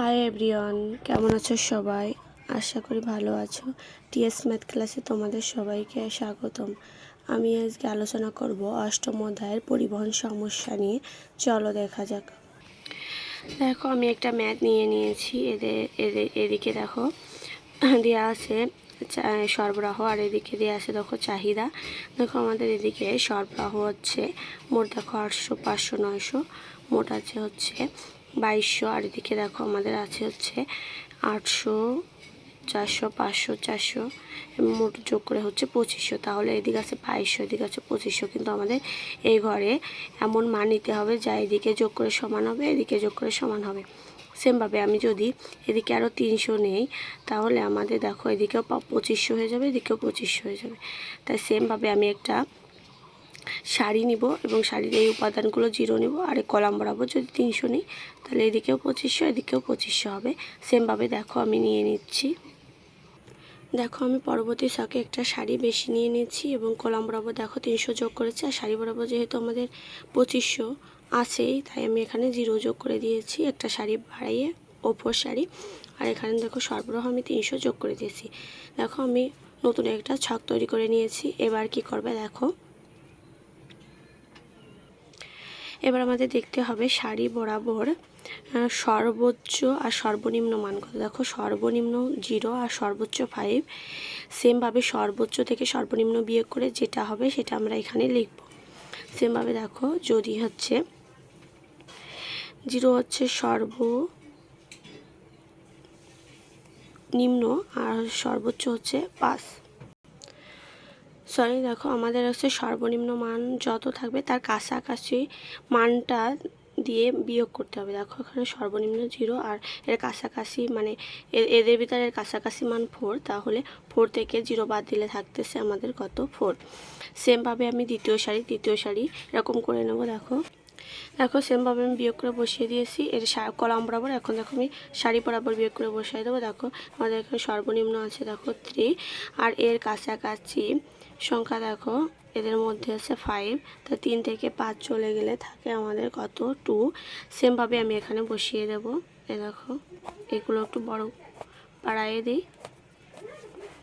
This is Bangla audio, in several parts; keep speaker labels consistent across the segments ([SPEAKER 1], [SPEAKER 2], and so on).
[SPEAKER 1] হাই এভরিওয়ান কেমন আছো সবাই? আশা করি ভালো আছো। টিএস ম্যাথ ক্লাসে তোমাদের সবাইকে স্বাগতম। আমি আজকে আলোচনা করব অষ্টম অধ্যায়ের পরিবহন সমস্যা নিয়ে। চলো দেখা যাক। দেখো, আমি একটা ম্যাথ নিয়ে নিয়েছি। এদের এদের এদিকে দেখো দেওয়া আছে সরবরাহ, আর এদিকে দেওয়া আছে দেখো চাহিদা। দেখো, আমাদের এদিকে সরবরাহ হচ্ছে মোট দেখো আটশো পাঁচশো, নয়শো। মোট আছে হচ্ছে বাইশশো, আর এদিকে দেখো আমাদের আছে হচ্ছে আটশো, চারশো, পাঁচশো, চারশো মোট যোগ করে হচ্ছে পঁচিশশো। তাহলে এদিকে আছে বাইশশো, এদিকে আছে পঁচিশশো। কিন্তু আমাদের এই ঘরে এমন মান নিতে হবে যা এদিকে যোগ করে সমান হবে, এদিকে যোগ করে সমান হবে। সেমভাবে আমি যদি এদিকে আরও তিনশো নেই, তাহলে আমাদের দেখো এদিকেও পঁচিশশো হয়ে যাবে, এদিকেও পঁচিশশো হয়ে যাবে। তাই সেমভাবে আমি একটা শাড়ি নিব এবং শাড়ির এই উপাদানগুলো জিরো নেব, আর এই কলাম বরাবর যদি তিনশো নিই, তাহলে এদিকেও পঁচিশশো এদিকেও পঁচিশশো হবে। সেমভাবে দেখো আমি নিয়ে নিচ্ছি। দেখো আমি পরবর্তী শাকে একটা শাড়ি বেশি নিয়ে নিয়েছি এবং কলাম বরাবর দেখো তিনশো যোগ করেছি, আর শাড়ি বরাবর যেহেতু আমাদের পঁচিশশো আছেই, তাই আমি এখানে জিরো যোগ করে দিয়েছি একটা শাড়ি বাড়াইয়ে ওপর শাড়ি। আর এখানে দেখো সরবরাহ আমি তিনশো যোগ করে দিয়েছি। দেখো আমি নতুন একটা ছক তৈরি করে নিয়েছি। এবার কি করবে দেখো? এবার আমাদের দেখতে হবে শাড়ি বরাবর সর্বোচ্চ আর সর্বনিম্ন মান কত দেখো, সর্বনিম্ন জিরো আর সর্বোচ্চ ফাইভ সেমভাবে সর্বোচ্চ থেকে সর্বনিম্ন বিয়োগ করে যেটা হবে সেটা আমরা এখানে লিখব। সেমভাবে দেখো, যদি হচ্ছে জিরো হচ্ছে সর্ব নিম্ন আর সর্বোচ্চ হচ্ছে পাঁচ। সরি দেখো, আমাদের হচ্ছে সর্বনিম্ন মান যত থাকবে, তার কাছাকাছি মানটা দিয়ে বিয়োগ করতে হবে। দেখো, এখানে সর্বনিম্ন জিরো আর এর কাছাকাছি মানে এদের ভিতরে এর কাছাকাছি মান ফোর তাহলে ফোর থেকে জিরো বাদ দিলে থাকতেছে আমাদের কত ফোর সেমভাবে আমি দ্বিতীয় শাড়ি তৃতীয় শাড়ি এরকম করে নেব, দেখো। দেখো সেমভাবে আমি বিয়োগ করে বসিয়ে দিয়েছি। এর কলাম বরাবর, এখন দেখো আমি শাড়ি বরাবর বিয়োগ করে বসিয়ে দেবো। দেখো, আমাদের এখানে সর্বনিম্ন আছে, দেখো থ্রি আর এর কাছাকাছি সংখ্যা দেখো, এদের মধ্যে আছে ফাইভ তা তিন থেকে পাঁচ চলে গেলে থাকে আমাদের কত? টু সেমভাবে আমি এখানে বসিয়ে দেব। এ দেখো, এগুলো একটু বড় বাড়াইয়ে দিই।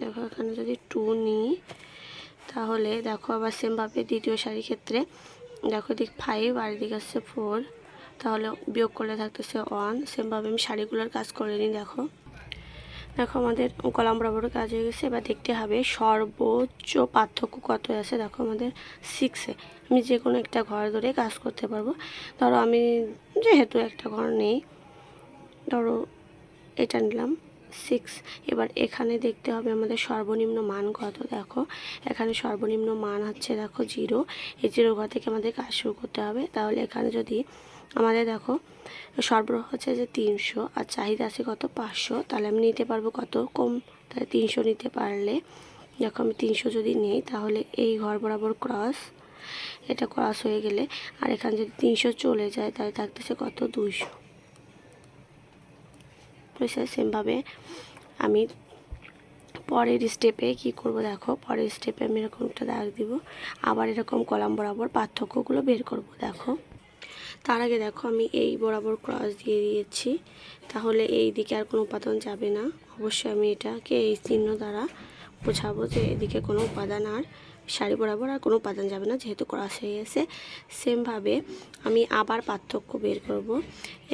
[SPEAKER 1] দেখো, এখানে যদি টু নিই, তাহলে দেখো আবার সেমভাবে দ্বিতীয় শাড়ির ক্ষেত্রে, দেখো দিক ফাইভ আর এদিকে আসছে ফোর তাহলে বিয়োগ করলে থাকতেছে ওয়ান সেমভাবে আমি শাড়িগুলোর কাজ করে নিই, দেখো। দেখো, আমাদের কলাম বরাবর কাজ হয়ে গেছে। এবার দেখতে হবে সর্বোচ্চ পার্থক্য কত আছে। দেখো, আমাদের সিক্সে আমি যে কোনো একটা ঘর ধরে কাজ করতে পারব। ধরো, আমি যেহেতু একটা ঘর নেই, ধরো, এটা নিলাম। সিক্স এবার এখানে দেখতে হবে আমাদের সর্বনিম্ন মান কত, দেখো। এখানে সর্বনিম্ন মান হচ্ছে, দেখো জিরো এই জিরো ঘর থেকে আমাদের কাজ শুরু করতে হবে। তাহলে এখানে যদি আমাদের, দেখো, সরবরাহ হচ্ছে যে তিনশো আর চাহিদা আছে কত, পাঁচশো। তাহলে আমি নিতে পারব কত কম? তাহলে তিনশো নিতে পারলে, দেখো, আমি তিনশো যদি নেই, তাহলে এই ঘর বরাবর ক্রস এটা ক্রস হয়ে গেলে, আর এখানে যদি তিনশো চলে যায়, তাহলে থাকতেছে কত? দুইশো। বুঝছে সেমভাবে আমি পরের স্টেপে কি করব দেখো, পরের স্টেপে আমি এরকম একটা দাগ দিব, আবার এরকম কলাম বরাবর পার্থক্যগুলো বের করব দেখো। তার আগে দেখো আমি এই বরাবর ক্রস দিয়ে দিয়েছি, তাহলে এই দিকে আর কোনো উপাদান যাবে না। অবশ্যই আমি এটাকে এই চিহ্ন দ্বারা বোঝাবো যে এদিকে কোনো উপাদান আর শাড়ি বরাবর আর কোনো উপাদান যাবে না, যেহেতু ক্রস হয়ে গেছে। সেমভাবে আমি আবার পার্থক্য বের করব।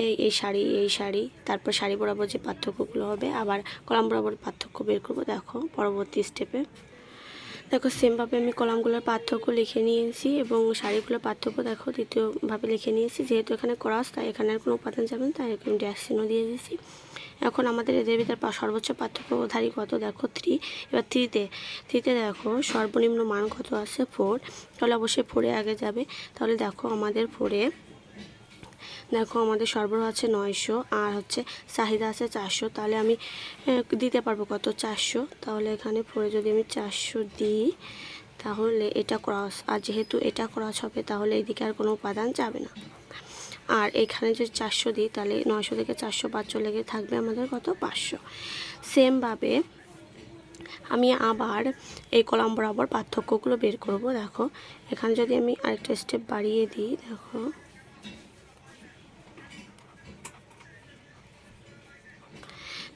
[SPEAKER 1] এই এই শাড়ি এই শাড়ি, তারপর শাড়ি বরাবর যে পার্থক্যগুলো হবে, আবার কলাম বরাবর পার্থক্য বের করব। দেখো, পরবর্তী স্টেপে দেখো সেমভাবে আমি কলামগুলোর পার্থক্য লিখে নিয়েছি এবং শাড়িগুলোর পার্থক্য দেখো, দ্বিতীয়ভাবে লিখে নিয়েছি। যেহেতু এখানে ক্রস তাই এখানে আর কোনো উপাদান যাবে না, তাই এরকম ড্যাশ দিয়ে দিয়েছি। এখন আমাদের এদের ভিতরে সর্বোচ্চ পার্থক্য ধারী কত? দেখো থ্রি এবার থ্রিতে থ্রিতে দেখো, সর্বনিম্ন মান কত আছে? ফোর তাহলে অবশ্যই ফোরে আগে যাবে। তাহলে দেখো, আমাদের ফোরে দেখো আমাদের সরবরাহ আছে নয়শো, আর হচ্ছে চাহিদা আছে চারশো, তাহলে আমি দিতে পারব কত? চারশো। তাহলে এখানে পরে যদি আমি চারশো দিই, তাহলে এটা ক্রস আর যেহেতু এটা ক্রস হবে, তাহলে এদিকে আর কোনো উপাদান যাবে না। আর এখানে যদি চারশো দিই, তাহলে নয়শো থেকে চারশো পাঁচ চলে গিয়ে থাকবে আমাদের কত? পাঁচশো। সেমভাবে আমি আবার এই কলাম বরাবর পার্থক্যগুলো বের করব, দেখো। এখানে যদি আমি আরেকটা স্টেপ বাড়িয়ে দিই, দেখো।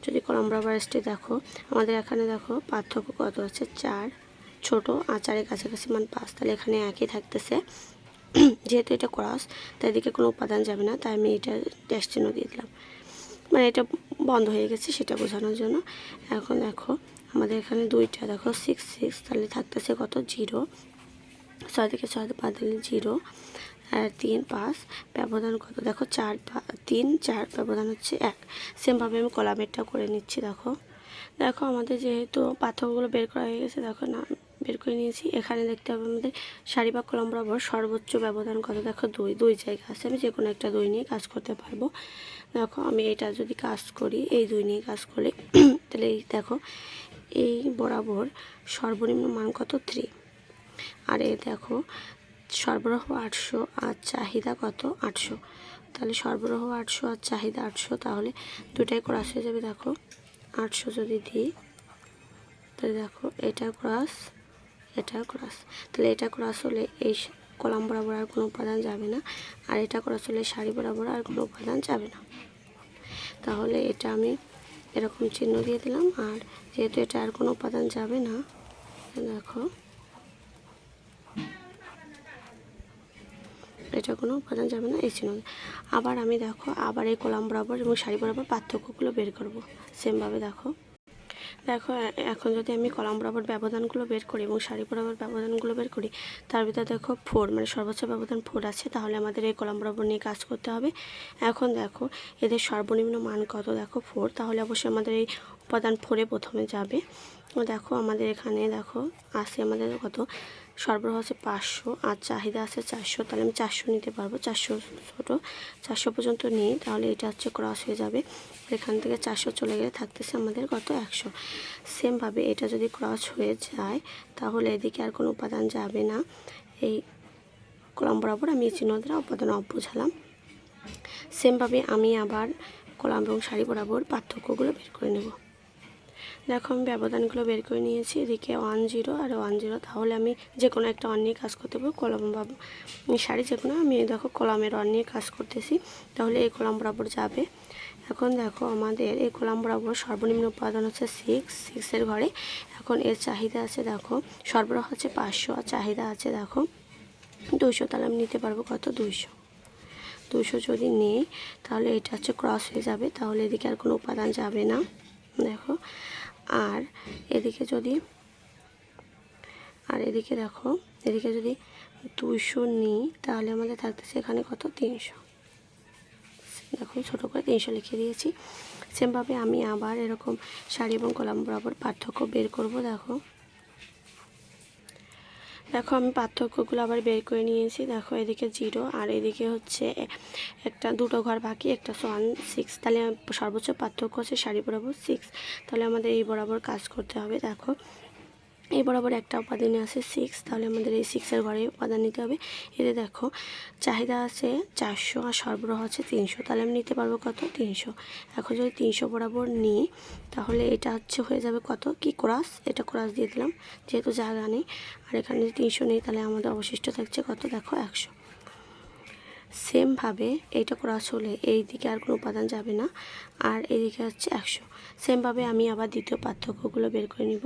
[SPEAKER 1] যদি কলম রাবার স্টে দেখো, আমাদের এখানে দেখো পার্থক্য কত আছে? চার। ছোট আর চারের কাছাকাছি মান পাঁচ। তাহলে এখানে একই থাকতেছে। যেহেতু এটা ক্রস তাই এদিকে কোনো উপাদান যাবে না। তাই আমি এটা ড্যাশ চিহ্ন দিয়ে দিলাম। মানে এটা বন্ধ হয়ে গেছে সেটা বোঝানোর জন্য। এখন দেখো, আমাদের এখানে দুইটা দেখো সিক্স সিক্স তাহলে থাকতেছে কত? জিরো ছয় থেকে ছয় বাদ দিলে জিরো আর তিন পাঁচ ব্যবধান কত? দেখো চার তিন, চার, ব্যবধান হচ্ছে এক। সেমভাবে আমি কলামেরটা করে নিচ্ছি, দেখো। দেখো আমাদের যেহেতু পার্থক্যগুলো বের করা হয়ে গেছে, দেখো না, বের করে নিয়েছি। এখানে দেখতে হবে আমাদের সারি বা কলম বরাবর সর্বোচ্চ ব্যবধান কত? দেখো দুই দুই জায়গা আছে। আমি যে কোনো একটা দুই নিয়ে কাজ করতে পারব। দেখো আমি এটা যদি কাজ করি, এই দুই নিয়ে কাজ করি তাহলে এই দেখো, এই বরাবর সর্বনিম্ন মান কত? থ্রি। আর এই দেখো সরবরাহ আটশো আর চাহিদা কত? আটশো। তাহলে সরবরাহ আটশো আর চাহিদা আটশো, তাহলে দুটাই ক্রস হয়ে যাবে, দেখো। আটশো যদি দিই, তাহলে দেখো, এটা ক্রস এটা ক্রস তাহলে এটা ক্রস হলে এই কলাম বরাবর আর কোনো উপাদান যাবে না, আর এটা ক্রস হলে শাড়ি বরাবর আর কোনো উপাদান যাবে না। তাহলে এটা আমি এরকম চিহ্ন দিয়ে দিলাম, আর যেহেতু এটা আর কোনো উপাদান যাবে না, দেখো। এটা কোনো উপাদান যাবে না, এই চিহ্ন। আবার আমি দেখো, আবার এই কলাম বরাবর এবং শাড়ি বরাবর পার্থক্যগুলো বের করব। সেমভাবে দেখো। দেখো এখন যদি আমি কলাম বরাবর ব্যবধানগুলো বের করি এবং শাড়ি বরাবর ব্যবধানগুলো বের করি, তার ভিতরে দেখো ফোর মানে সর্বোচ্চ ব্যবধান ফোর আছে, তাহলে আমাদের এই কলাম বরাবর নিয়ে কাজ করতে হবে। এখন দেখো, এদের সর্বনিম্ন মান কত? দেখো ফোর তাহলে অবশ্যই আমাদের এই উপাদান ফোরে প্রথমে যাবে। দেখো আমাদের এখানে, দেখো, আছে আমাদের কত? সরবরাহ আছে পাঁচশো, আর চাহিদা আছে চারশো, তাহলে আমি চারশো নিতে পারব, চারশো ছোটো। চারশো পর্যন্ত নিই, তাহলে এটা হচ্ছে ক্রস হয়ে যাবে। এখান থেকে চারশো চলে গেলে থাকতেছে আমাদের কত? একশো। সেমভাবে এটা যদি ক্রস হয়ে যায়, তাহলে এদিকে আর কোনো উপাদান যাবে না। এই কলম বরাবর আমি এই চিহ্ন দ্বারা উপাদান অফ বোঝালাম সেমভাবে আমি আবার কলাম এবং শাড়ি বরাবর পার্থক্যগুলো বের করে নেব। দেখো, আমি ব্যবধানগুলো বের করে নিয়েছি। এদিকে ওয়ান জিরো আর ওয়ান জিরো তাহলে আমি যে কোনো একটা অন নিয়ে কাজ করতে পারব, কলম বা শাড়ি যে কোনো আমি দেখো, কলামের অন নিয়ে কাজ করতেছি, তাহলে এই কলাম বরাবর যাবে। এখন দেখো, আমাদের এই কলাম বরাবর সর্বনিম্ন উপাদান হচ্ছে সিক্স সিক্সের ঘরে। এখন এর চাহিদা আছে, দেখো, সরবরাহ হচ্ছে পাঁচশো, আর চাহিদা আছে, দেখো দুশো তাহলে আমি নিতে পারব কত? দুইশো। দুশো যদি নেই, তাহলে এটা হচ্ছে ক্রস হয়ে যাবে, তাহলে এদিকে আর কোনো উপাদান যাবে না। দেখো। আর এদিকে যদি, আর এদিকে দেখো, এদিকে যদি দুশো নিই, তাহলে আমাদের থাকতেছে এখানে কত? তিনশো। দেখো, ছোটো করে তিনশো লিখে দিয়েছি। সেমভাবে আমি আবার এরকম শাড়ি এবং কলাম বরাবর পার্থক্য বের করব, দেখো। দেখো, আমি পার্থক্যগুলো আবার বের করে নিয়েছি। দেখো, এদিকে জিরো আর এদিকে হচ্ছে একটা দুটো ঘর বাকি, একটা ওয়ান সিক্স তাহলে সর্বোচ্চ পার্থক্য হচ্ছে শাড়ি বরাবর সিক্স তাহলে আমাদের এই বরাবর কাজ করতে হবে। দেখো এই বরাবর একটা উপাদানে আছে সিক্স তাহলে আমাদের এই সিক্সের ঘরে উপাদান নিতে হবে। এতে দেখো, চাহিদা আছে চারশো আর সরবরাহ আছে তিনশো, তাহলে আমি নিতে পারব কত? তিনশো। এখন যদি তিনশো বরাবর নিই, তাহলে এটা হচ্ছে হয়ে যাবে কত? কি ক্রাস এটা ক্রাস দিয়ে দিলাম, যেহেতু জায়গা নেই। আর এখানে যদি তিনশো নেই, তাহলে আমাদের অবশিষ্ট থাকছে কত? দেখো, একশো। সেমভাবে এইটা ক্রস হলে এই দিকে আর কোনো উপাদান যাবে না। আর এইদিকে হচ্ছে একশো। সেমভাবে আমি আবার দ্বিতীয় পার্থক্যগুলো বের করে নিব।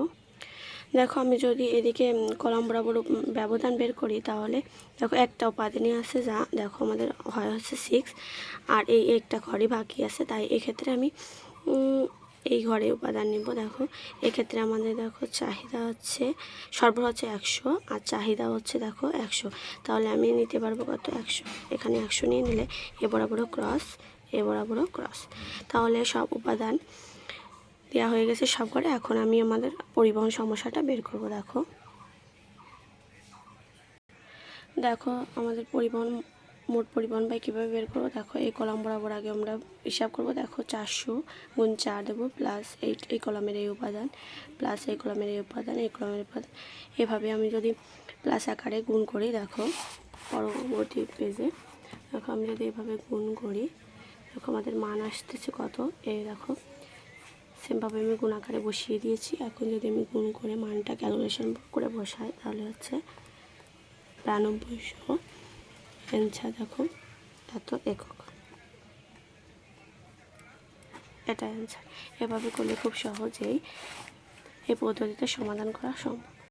[SPEAKER 1] দেখো, আমি যদি এদিকে কলম বরাবর ব্যবধান বের করি তাহলে দেখো একটা উপাদানই আছে যা দেখো আমাদের হয় হচ্ছে সিক্স আর এই একটা ঘরে বাকি আছে, তাই এক্ষেত্রে আমি এই ঘরে উপাদান নেব, দেখো। এক্ষেত্রে আমাদের দেখো, চাহিদা হচ্ছে, সরবরাহ হচ্ছে একশো, আর চাহিদা হচ্ছে দেখো একশো। তাহলে আমি নিতে পারব কত? একশো। এখানে একশো নিয়ে নিলে, এ বরাবরও ক্রস এ বরাবরও ক্রস তাহলে সব উপাদান দেওয়া হয়ে গেছে সব করে, এখন আমি আমাদের পরিবহন সমস্যাটা বের করব, দেখো। দেখো, আমাদের পরিবহন, মোট পরিবহন বাই কীভাবে বের করব, দেখো, এই কলাম বরাবর আগে আমরা হিসাব করব, দেখো, চারশো গুণ চার দেবো প্লাস এই এই কলমের এই উপাদান প্লাস এই কলমের এই উপাদান, এই কলমের উপাদান। এভাবে আমি যদি প্লাস আকারে গুণ করি, দেখো, পরবর্তী পেজে দেখো, আমি যদি এভাবে গুণ করি, দেখো, আমাদের মান আসতেছে কত? এই দেখো সেমভাবে আমি গুণ আকারে বসিয়ে দিয়েছি। এখন যদি আমি গুণ করে মানটা ক্যালকুলেশন করে বসাই, তাহলে হচ্ছে বিরানব্বইশো। অ্যান্সার দেখো এত একক। এটা অ্যান্সার এভাবে করলে খুব সহজেই এই পদ্ধতিতে সমাধান করা সম্ভব।